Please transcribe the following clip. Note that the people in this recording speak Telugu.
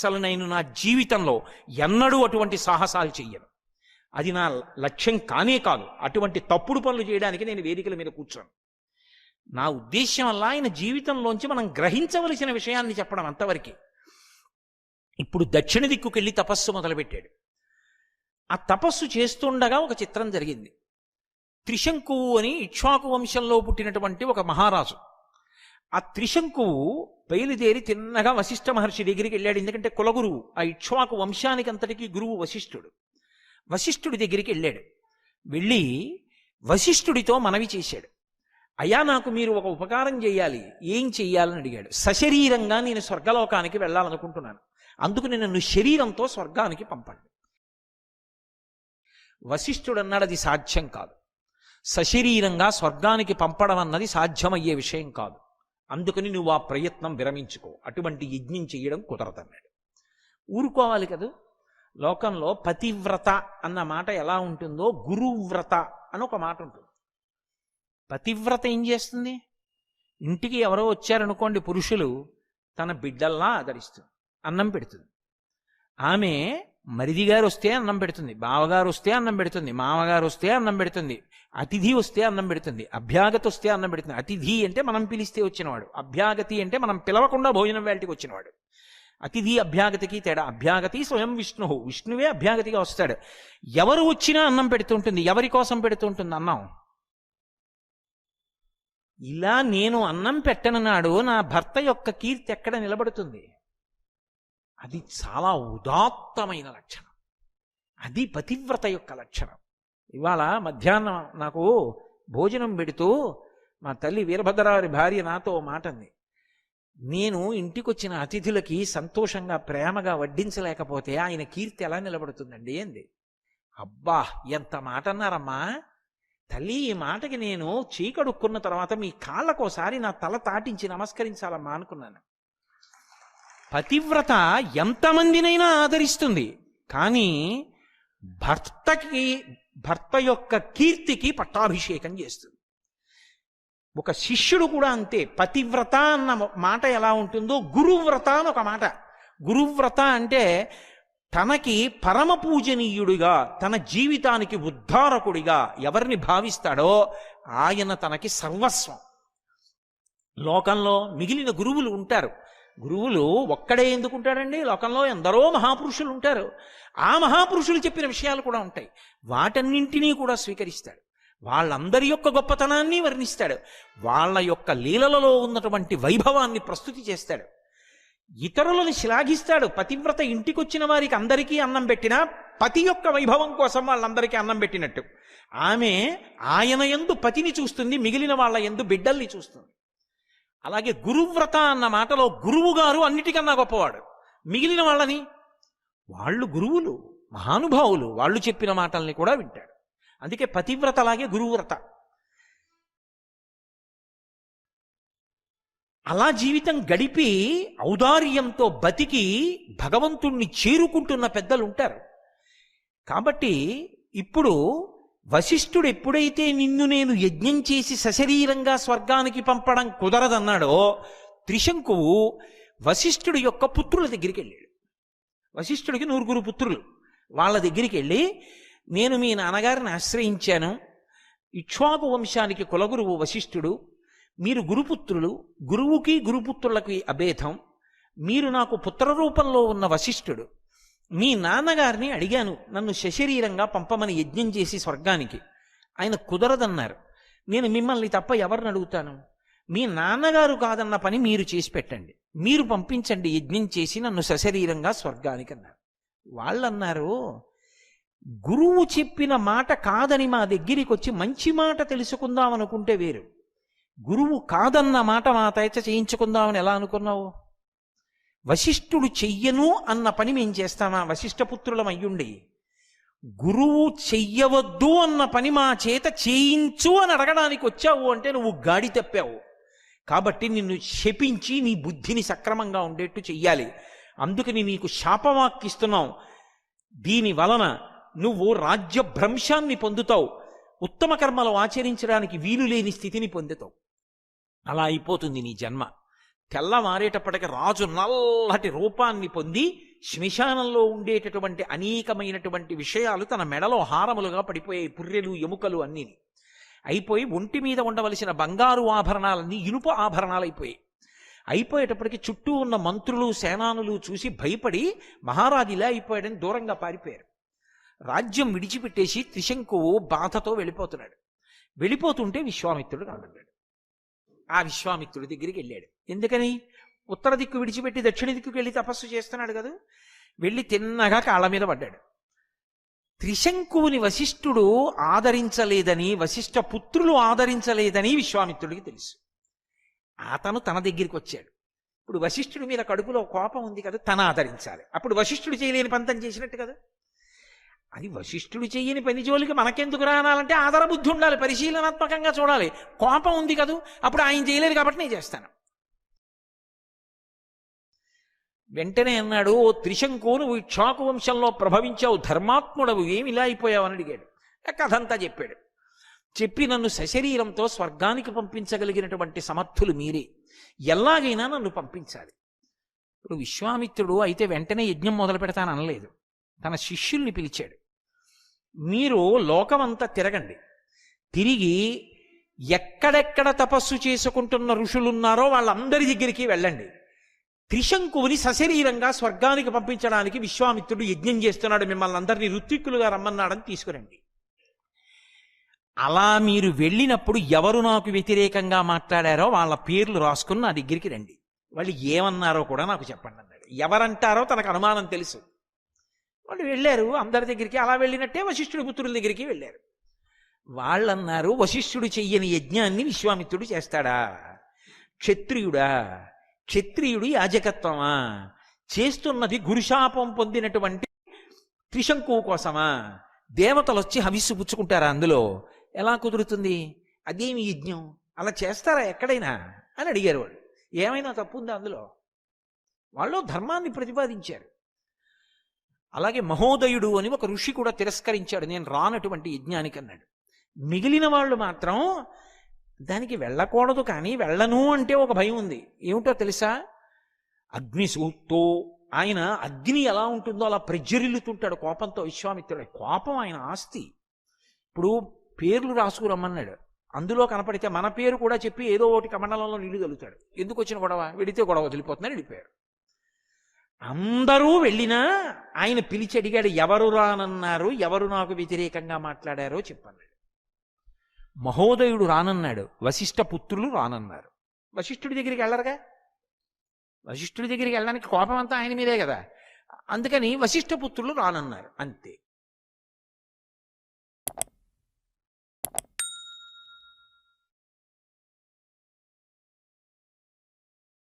అసలు నేను నా జీవితంలో ఎన్నడూ అటువంటి సాహసాలు చెయ్యను. అది నా లక్ష్యం కానే కాదు. అటువంటి తప్పుడు పనులు చేయడానికి నేను వేదికల మీద కూర్చోను నా ఉద్దేశం వల్ల ఆయన జీవితంలోంచి మనం గ్రహించవలసిన విషయాన్ని చెప్పడం అంతవరకే. ఇప్పుడు దక్షిణ దిక్కుకెళ్ళి తపస్సు మొదలుపెట్టాడు. ఆ తపస్సు చేస్తుండగా ఒక చిత్రం జరిగింది. త్రిశంకువు అని ఇక్ష్వాకు వంశంలో పుట్టినటువంటి ఒక మహారాజు. ఆ త్రిశంకువు బయలుదేరి తిన్నగా వశిష్ఠ మహర్షి దగ్గరికి వెళ్ళాడు. ఎందుకంటే కులగురువు ఆ ఇక్ష్వాకు వంశానికి అంతటికీ గురువు వశిష్ఠుడు. వశిష్ఠుడి దగ్గరికి వెళ్ళాడు. వెళ్ళి వశిష్ఠుడితో మనవి చేశాడు. అయ్యా నాకు మీరు ఒక ఉపకారం చేయాలి. ఏం చెయ్యాలని అడిగాడు. సశరీరంగా నేను స్వర్గలోకానికి వెళ్ళాలనుకుంటున్నాను. అందుకు నన్ను శరీరంతో స్వర్గానికి పంపండి. వశిష్ఠుడు అన్నాడు అది సాధ్యం కాదు. సశరీరంగా స్వర్గానికి పంపడం అన్నది సాధ్యమయ్యే విషయం కాదు. అందుకని నువ్వు ఆ ప్రయత్నం విరమించుకో. అటువంటి యజ్ఞం చేయడం కుదరదన్నాడు. ఊరుకోవాలి కదా. లోకంలో పతివ్రత అన్న మాట ఎలా ఉంటుందో గురువ్రత అని ఒక మాట ఉంటుంది. పతివ్రత ఏం చేస్తుంది? ఇంటికి ఎవరో వచ్చారనుకోండి పురుషులు తన బిడ్డల్లా ఆదరిస్తుంది. అన్నం పెడుతుంది. ఆమె మరిది గారు వస్తే అన్నం పెడుతుంది బావగారు వస్తే అన్నం పెడుతుంది మామగారు వస్తే అన్నం పెడుతుంది అతిథి వస్తే అన్నం పెడుతుంది అభ్యాగతి వస్తే అన్నం పెడుతుంది. అతిథి అంటే మనం పిలిస్తే వచ్చినవాడు అభ్యాగతి అంటే మనం పిలవకుండా భోజనం వేళటికి వచ్చినవాడు. అతిథి అభ్యాగతికి తేడా అభ్యాగతి స్వయం విష్ణు విష్ణువే అభ్యాగతిగా వస్తాడు. ఎవరు వచ్చినా అన్నం పెడుతుంటుంది ఎవరి కోసం పెడుతుంటుంది అన్నం? ఇలా నేను అన్నం పెట్టనన్నాడు నా భర్త యొక్క కీర్తి ఎక్కడ నిలబడుతుంది? అది చాలా ఉదాత్తమైన లక్షణం. అది పతివ్రత యొక్క లక్షణం. ఇవాళ మధ్యాహ్నం నాకు భోజనం పెడుతూ మా తల్లి వీరభద్రవారి భార్య నాతో మాటంది మాట అంది. నేను ఇంటికొచ్చిన అతిథులకి సంతోషంగా ప్రేమగా వడ్డించలేకపోతే ఆయన కీర్తి ఎలా నిలబడుతుందండి? అంది. అబ్బా ఎంత మాట అన్నారమ్మా. తల్లి ఈ మాటకి నేను చీకడుక్కున్న తర్వాత మీ కాళ్ళకోసారి నా తల తాటించి నమస్కరించాలమ్మా అనుకున్నాను. పతివ్రత ఎంతమందినైనా ఆదరిస్తుంది. కానీ భర్తకి భర్త యొక్క కీర్తికి పట్టాభిషేకం చేస్తుంది. ఒక శిష్యుడు కూడా అంతే. పతివ్రత అన్న మాట ఎలా ఉంటుందో గురువ్రత అని ఒక మాట. గురువ్రత అంటే తనకి పరమ పూజనీయుడిగా తన జీవితానికి ఉద్ధారకుడిగా ఎవరిని భావిస్తాడో ఆయన తనకి సర్వస్వం. లోకంలో మిగిలిన గురువులు ఉంటారు. గురువులు ఒక్కడే ఎందుకుంటాడండి? లోకంలో ఎందరో మహాపురుషులు ఉంటారు. ఆ మహాపురుషులు చెప్పిన విషయాలు కూడా ఉంటాయి. వాటన్నింటినీ కూడా స్వీకరిస్తాడు. వాళ్ళందరి యొక్క గొప్పతనాన్ని వర్ణిస్తాడు. వాళ్ళ యొక్క లీలలలో ఉన్నటువంటి వైభవాన్ని ప్రస్తుతి చేస్తాడు. ఇతరులను శ్లాఘిస్తాడు. పతివ్రత ఇంటికొచ్చిన వారికి అందరికీ అన్నం పెట్టినా పతి యొక్క వైభవం కోసం వాళ్ళందరికీ అన్నం పెట్టినట్టు. ఆమె ఆయన ఎందు పతిని చూస్తుంది మిగిలిన వాళ్ళ ఎందు బిడ్డల్ని చూస్తుంది. అలాగే గురువ్రత అన్న మాటలో గురువు గారు అన్నిటికన్నా గొప్పవాడు. మిగిలిన వాళ్ళని? వాళ్ళు గురువులు మహానుభావులు. వాళ్ళు చెప్పిన మాటల్ని కూడా వింటాడు. అందుకే పతివ్రత అలాగే గురువ్రత. అలా జీవితం గడిపి ఔదార్యంతో బతికి భగవంతుణ్ణి చేరుకుంటున్న పెద్దలు ఉంటారు కాబట్టి ఇప్పుడు వశిష్ఠుడు ఎప్పుడైతే నిన్ను నేను యజ్ఞం చేసి సశరీరంగా స్వర్గానికి పంపడం కుదరదన్నాడో త్రిశంకువు వశిష్ఠుడి యొక్క పుత్రుల దగ్గరికి వెళ్ళాడు. వశిష్ఠుడికి నూరుగురు పుత్రులు. వాళ్ళ దగ్గరికి వెళ్ళి నేను మీ నాన్నగారిని ఆశ్రయించాను. ఇక్ష్వాకు వంశానికి కులగురువు వశిష్ఠుడు. మీరు గురుపుత్రులు. గురువుకి గురుపుత్రులకి అభేదం. మీరు నాకు పుత్ర రూపంలో ఉన్న వశిష్ఠుడు. మీ నాన్నగారిని అడిగాను నన్ను సశరీరంగా పంపమని యజ్ఞం చేసి స్వర్గానికి. ఆయన కుదరదన్నారు. నేను మిమ్మల్ని తప్ప ఎవరిని అడుగుతాను? మీ నాన్నగారు కాదన్న పని మీరు చేసి పెట్టండి. మీరు పంపించండి యజ్ఞం చేసి నన్ను సశరీరంగా స్వర్గానికి అన్నారు. వాళ్ళన్నారు గురువు చెప్పిన మాట కాదని మా దగ్గరికి వచ్చి మంచి మాట తెలుసుకుందాం అనుకుంటే వేరు. గురువు కాదన్న మాట మా తయచ చేయించుకుందామని ఎలా అనుకున్నావు? వశిష్ఠుడు చెయ్యను అన్న పని మేం చేస్తామా? వశిష్ఠపుత్రులం అయ్యుండి. గురువు చెయ్యవద్దు అన్న పని మా చేత చేయించు అని అడగడానికి వచ్చావు అంటే నువ్వు గాడి తప్పావు. కాబట్టి నిన్ను శపించి నీ బుద్ధిని సక్రమంగా ఉండేట్టు చెయ్యాలి. అందుకని నీకు శాపవాక్కిస్తున్నాం. దీని వలన నువ్వు రాజ్య భ్రంశాన్ని పొందుతావు. ఉత్తమ కర్మలు ఆచరించడానికి వీలు లేని స్థితిని పొందుతావు. అలా అయిపోతుంది నీ జన్మ. తెల్లవారేటప్పటికి రాజు నల్లటి రూపాన్ని పొంది శ్మశానంలో ఉండేటటువంటి అనేకమైనటువంటి విషయాలు తన మెడలో హారములుగా పడిపోయాయి పుర్రెలు ఎముకలు అన్నీ. అయిపోయి ఒంటి మీద ఉండవలసిన బంగారు ఆభరణాలన్నీ ఇనుప ఆభరణాలు అయిపోయాయి అయిపోయేటప్పటికి చుట్టూ ఉన్న మంత్రులు సేనానులు చూసి భయపడి మహారాజు ఇలా అయిపోయాడని దూరంగా పారిపోయారు. రాజ్యం విడిచిపెట్టేసి త్రిశంకువు బాధతో వెళ్ళిపోతున్నాడు. వెళ్ళిపోతుంటే విశ్వామిత్రుడు కనబడ్డాడు ఆ విశ్వామిత్రుడి దగ్గరికి వెళ్ళాడు. ఎందుకని? ఉత్తర దిక్కు విడిచిపెట్టి దక్షిణ దిక్కుకి వెళ్ళి తపస్సు చేస్తున్నాడు కదా? వెళ్ళి తిన్నగా కాళ్ళ మీద పడ్డాడు. త్రిశంకువుని వశిష్ఠుడు ఆదరించలేదని వశిష్ఠ పుత్రులు ఆదరించలేదని విశ్వామిత్రుడికి తెలుసు. అతను తన దగ్గరికి వచ్చాడు. ఇప్పుడు వశిష్ఠుడి మీద కడుపులో కోపం ఉంది కదా తన ఆదరించాలి. అప్పుడు వశిష్ఠుడు చేయలేని పంతం చేసినట్టు కదా? అది వశిష్ఠుడు చెయ్యని పని జోలికి మనకెందుకు రానాలంటే ఆధారబుద్ధి ఉండాలి పరిశీలనాత్మకంగా చూడాలి. కోపం ఉంది కదూ? అప్పుడు ఆయన చేయలేదు కాబట్టి నేను చేస్తాను. వెంటనే అన్నాడు ఓ త్రిశంకు నువ్వు ఇక్షాకు వంశంలో ప్రభవించావు ధర్మాత్ముడవు ఏమి ఇలా అయిపోయావని అడిగాడు. కథంతా చెప్పాడు. చెప్పి నన్ను సశరీరంతో స్వర్గానికి పంపించగలిగినటువంటి సమర్థులు మీరే. ఎలాగైనా నన్ను పంపించాలి. ఇప్పుడు విశ్వామిత్రుడు అయితే వెంటనే యజ్ఞం మొదలు పెడతాను అనలేదు తన శిష్యుల్ని పిలిచాడు. మీరు లోకమంతా తిరగండి. తిరిగి ఎక్కడెక్కడ తపస్సు చేసుకుంటున్న ఋషులున్నారో వాళ్ళందరి దగ్గరికి వెళ్ళండి. త్రిశంకువుని సశరీరంగా స్వర్గానికి పంపించడానికి విశ్వామిత్రుడు యజ్ఞం చేస్తున్నాడు. మిమ్మల్ని అందరినీ ఋత్విక్కులుగా రమ్మన్నాడని తీసుకురండి. అలా మీరు వెళ్ళినప్పుడు ఎవరు నాకు వ్యతిరేకంగా మాట్లాడారో వాళ్ళ పేర్లు రాసుకుని నా దగ్గరికి రండి. వాళ్ళు ఏమన్నారో కూడా నాకు చెప్పండి అన్నాడు. ఎవరంటారో తనకు అనుమానం తెలుసు. వాళ్ళు వెళ్ళారు. అందరి దగ్గరికి అలా వెళ్ళినట్టే వశిష్ఠుడి పుత్రుల దగ్గరికి వెళ్ళారు. వాళ్ళన్నారు వశిష్ఠుడు చెయ్యని యజ్ఞాన్ని విశ్వామిత్రుడు చేస్తాడా? క్షత్రియుడా? క్షత్రియుడు యాజకత్వమా? చేస్తున్నది గురుశాపం పొందినటువంటి త్రిశంకు కోసమా? దేవతలు వచ్చి హవిస్సు పుచ్చుకుంటారా అందులో? ఎలా కుదురుతుంది? అదేమి యజ్ఞం? అలా చేస్తారా ఎక్కడైనా? అని అడిగారు వాళ్ళు. ఏమైనా తప్పు ఉందా అందులో? వాళ్ళు ధర్మాన్ని ప్రతిపాదించారు. అలాగే మహోదయుడు అని ఒక ఋషి కూడా తిరస్కరించాడు. నేను రానటువంటి యజ్ఞానికి అన్నాడు. మిగిలిన వాళ్ళు మాత్రం దానికి వెళ్ళకూడదు కానీ వెళ్ళను అంటే ఒక భయం ఉంది. ఏమిటో తెలుసా? అగ్ని సూక్తో ఆయన అగ్ని ఎలా ఉంటుందో అలా ప్రజ్వరిల్లుతుంటాడు కోపంతో విశ్వామిత్రుడు. కోపం ఆయన ఆస్తి. ఇప్పుడు పేర్లు రాసుకురమ్మన్నాడు అందులో కనపడితే మన పేరు కూడా చెప్పి ఏదో ఒకటి కమండలంలో నీళ్ళు తలుతాడు. ఎందుకు వచ్చిన గొడవ? వెడితే గొడవ వదిలిపోతుందని వెళ్ళిపోయారు అందరూ వెళ్ళినా ఆయన పిలిచి అడిగాడు ఎవరు రానన్నారు? ఎవరు నాకు వ్యతిరేకంగా మాట్లాడారో చెప్పన్నాడు. మహోదయుడు రానన్నాడు వశిష్ఠ పుత్రులు రానన్నారు. వశిష్ఠుడి దగ్గరికి వెళ్ళరుగా? వశిష్ఠుడి దగ్గరికి వెళ్ళడానికి కోపం అంతా ఆయన మీదే కదా. అందుకని వశిష్ఠ పుత్రులు రానన్నారు అంతే.